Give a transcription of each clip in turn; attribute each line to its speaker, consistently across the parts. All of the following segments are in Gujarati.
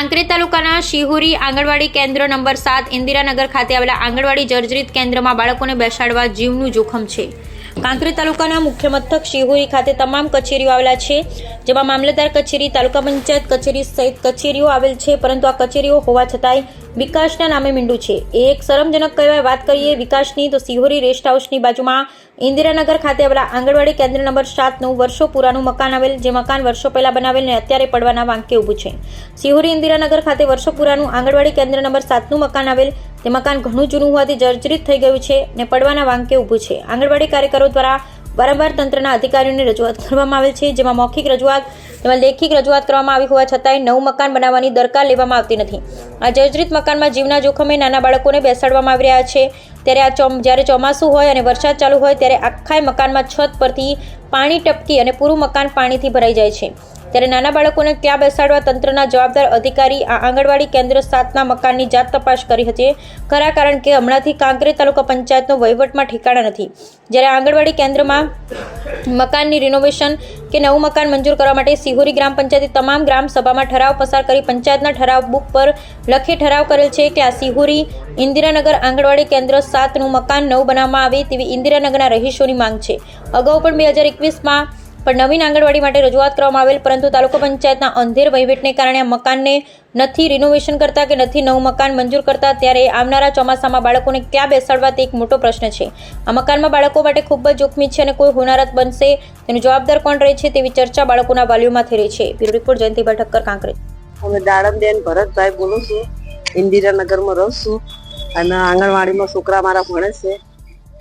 Speaker 1: કાંકરેજ તાલુકાના શિહોરી આંગણવાડી કેન્દ્ર નંબર સાત ઇન્દિરાનગર ખાતે આવેલા આંગણવાડી જર્જરિત કેન્દ્રમાં બાળકોને બેસાડવા જીવનું જોખમ છે. કાંકરેજ તાલુકાના મુખ્ય મથક શિહોરી ખાતે તમામ કચેરીઓ આવેલા છે. જેમાં મામલતદાર કચેરી, તાલુકા પંચાયત કચેરી સહિત કચેરીઓ આવેલ છે, પરંતુ આ કચેરીઓ હોવા છતાંય વિકાસના નામે મીંડું છે. એ એક શરમજનક કહેવાય વાત કરીએ વિકાસની, તો સિહોરી રેસ્ટ હાઉસની બાજુમાં ઇન્દિરાનગર ખાતે આવેલા આંગણવાડી કેન્દ્ર નંબર સાતનું વર્ષો પુરાનું મકાન આવેલ, જે મકાન વર્ષો પહેલા બનાવેલ ને અત્યારે પડવાના વાંકે ઊભું છે. સિહોરી ઇન્દિરાનગર ખાતે વર્ષો પુરાનું આંગણવાડી કેન્દ્ર નંબર સાતનું મકાન આવેલ, તે મકાન ઘણું જૂનું હોવાથી જર્જરિત થઈ ગયું છે ને પડવાના વાંકે ઊભું છે. આંગણવાડી કાર્યકરો દ્વારા વારંવાર તંત્રના અધિકારીઓને રજૂઆત કરવામાં આવેલ છે, જેમાં મૌખિક રજૂઆત તેમાં લેખિક રજૂઆત કરવામાં આવી હોવા છતાંય નવું મકાન બનાવવાની દરકાર લેવામાં આવતી નથી. આ જર્જરિત મકાનમાં જીવના જોખમે નાના બાળકોને બેસાડવામાં આવી રહ્યા છે. ત્યારે આ ચોમ, જ્યારે ચોમાસું હોય અને વરસાદ ચાલુ હોય, ત્યારે આખાય મકાનમાં છત પરથી પાણી ટપકી અને પૂરું મકાન પાણીથી ભરાઈ જાય છે. ત્યારે નાના બાળકોને ક્યાં બેસાડવા તંત્રના જવાબદાર અધિકારી આ આંગણવાડી કેન્દ્ર સાતના મકાનની જાત તપાસ કરી હતી. ખરા કારણ કે હમણાંથી કાંકરી તાલુકા પંચાયતનો વહીવટમાં ઠેકાણા નથી. જ્યારે આંગણવાડી કેન્દ્રમાં મકાનની રિનોવેશન કે નવું મકાન મંજૂર કરવા માટે સિહોરી ગ્રામ પંચાયતે તમામ ગ્રામ સભામાં ઠરાવ પસાર કરી પંચાયતના ઠરાવ બુક પર લખી ઠરાવ કરેલ છે કે આ સિહોરી ઇન્દિરાનગર આંગણવાડી કેન્દ્ર સાતનું મકાન નવું બનાવવામાં આવે તેવી ઇન્દિરાનગરના રહીશોની માંગ છે. અગાઉ પણ બે હજાર એકવીસમાં પણ નવીન આંગણવાડી માટે રજૂઆત કરવામાં આવેલ, પરંતુ તાલુકા પંચાયતના અંધેર વહીવટને કારણે આ મકાનને નથી રિનોવેશન કરતા કે નથી નવું મકાન મંજૂર કરતા, ત્યારે આવનારા ચોમાસામાં બાળકોને ક્યાં બેસાડવા તે એક મોટો પ્રશ્ન છે. આ મકાનમાં બાળકો માટે ખૂબ જ જોખમી છે અને કોઈ હોનારત બનશે તેનો જવાબદાર કોણ રહે છે તેવી ચર્ચા બાળકોના વાલીઓમાં થઈ રહી છે. Bureau report Jayantibhai Thakkar, Kankrej.
Speaker 2: અમે દાડમબેન ભરતભાઈ બોલું છું. ઇન્દિરાનગરમાં રહું છું. અને આંગણવાડીમાં છોકરા મારા ભણે છે.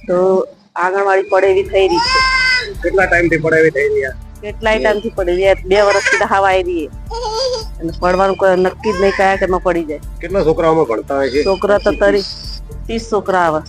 Speaker 2: તો આંગણવાડી પડે એવી થઈ રહી છે.
Speaker 3: કેટલા ટાઈમથી પડાવી થઈ રહ્યા?
Speaker 2: કેટલાય ટાઈમથી પડી રહ્યા? બે વર્ષથી થી હવા આવી રહી અને પડવાનું કોઈ નક્કી જ નહીં કયા કે પડી જાય.
Speaker 3: કેટલા છોકરાઓમાં ભણતા હોય છે?
Speaker 2: છોકરા તો તરી ત્રીસ છોકરા આવે.